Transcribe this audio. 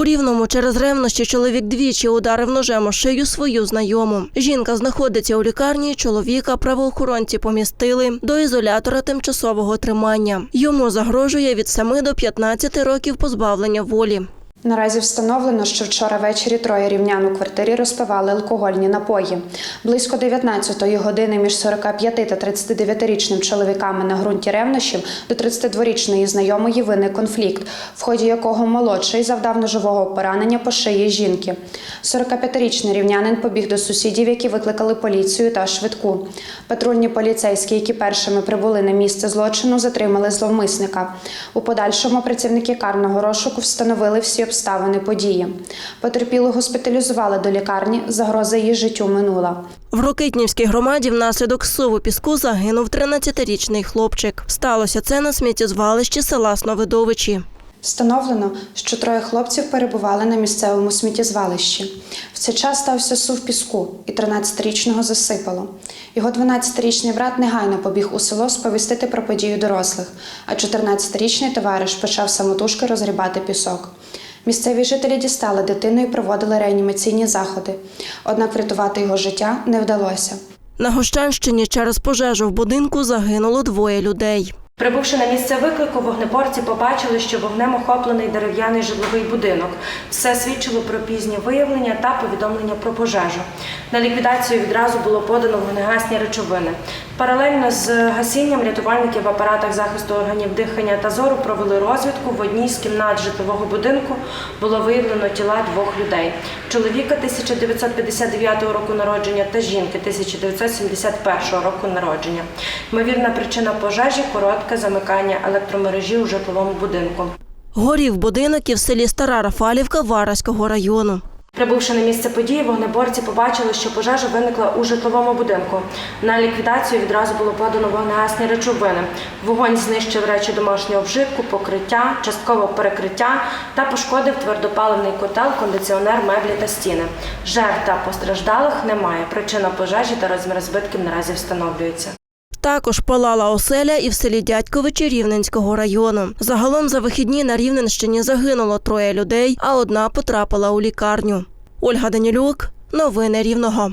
У рівному через ревнощі чоловік двічі ударив ножем у шию свою знайому. Жінка знаходиться у лікарні. Чоловіка правоохоронці помістили до ізолятора тимчасового тримання. Йому загрожує від 7 до 15 років позбавлення волі. Наразі встановлено, що вчора ввечері троє рівнян у квартирі розпивали алкогольні напої. Близько 19-ї години між 45 та 39-річним чоловіками на ґрунті ревнощів до 32-річної знайомої виник конфлікт, в ході якого молодший завдав ножового поранення по шиї жінки. 45-річний рівнянин побіг до сусідів, які викликали поліцію та швидку. Патрульні поліцейські, які першими прибули на місце злочину, затримали зловмисника. У подальшому працівники карного розшуку встановили всі обставини події. Потерпілу госпіталізували до лікарні, загроза її життю минула. В Рокитнівській громаді внаслідок суву піску загинув 13-річний хлопчик. Сталося це на сміттєзвалищі села Сновидовичі. Встановлено, що троє хлопців перебували на місцевому сміттєзвалищі. В цей час стався сув піску, і 13-річного засипало. Його 12-річний брат негайно побіг у село сповістити про подію дорослих, а 14-річний товариш почав самотужки розгрібати пісок. Місцеві жителі дістали дитину і проводили реанімаційні заходи. Однак врятувати його життя не вдалося. На Гощанщині через пожежу в будинку загинуло двоє людей. Прибувши на місце виклику, вогнеборці побачили, що вогнем охоплений дерев'яний житловий будинок. Все свідчило про пізнє виявлення та повідомлення про пожежу. На ліквідацію відразу було подано вогнегасні речовини. Паралельно з гасінням рятувальники в апаратах захисту органів дихання та зору провели розвідку. В одній з кімнат житлового будинку було виявлено тіла двох людей: чоловіка 1959 року народження та жінки 1971 року народження. Ймовірна причина пожежі коротке замикання електромережі у житловому будинку. Горів будинок і в селі Стара Рафалівка Вараського району. Прибувши на місце події, вогнеборці побачили, що пожежа виникла у житловому будинку. На ліквідацію відразу було подано вогнегасні речовини. Вогонь знищив речі домашнього вжитку, покриття, частково перекриття та пошкодив твердопаливний котел, кондиціонер, меблі та стіни. Жертв та постраждалих немає. Причина пожежі та розмір збитків наразі встановлюється. Також палала оселя і в селі Дядьковичі Рівненського району. Загалом за вихідні на Рівненщині загинуло троє людей, а одна потрапила у лікарню. Ольга Данілюк, новини Рівного.